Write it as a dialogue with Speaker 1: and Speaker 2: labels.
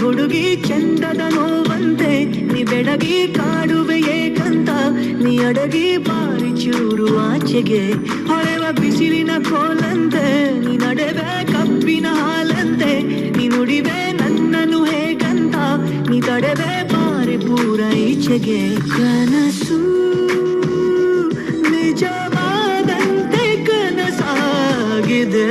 Speaker 1: ಹುಡುಗಿ ಚಂದದ ನೋವಂತೆ, ನೀ ಬೆಡಗಿ ಕಾಡುವೆ ಏಕಂತ, ನೀ ಅಡಗಿ ಬಾರಿ ಚೂರು ಆಚೆಗೆ. ಹೊಳೆವ ಬಿಸಿಲಿನ ಕೋಲಂತೆ, ನೀ ನಡೆವೆ ಕಬ್ಬಿನ ಹಾಲಂತೆ, ನೀ ನುಡಿವೆ ನನ್ನನ್ನು ಹೇಗಂತ, ನೀ ತಡೆವೆ ಬಾರಿ ಪೂರ ಈಚೆಗೆ. ಕನಸು ನಿಜವಾದಂತೆ ಕನಸಾಗಿದೆ.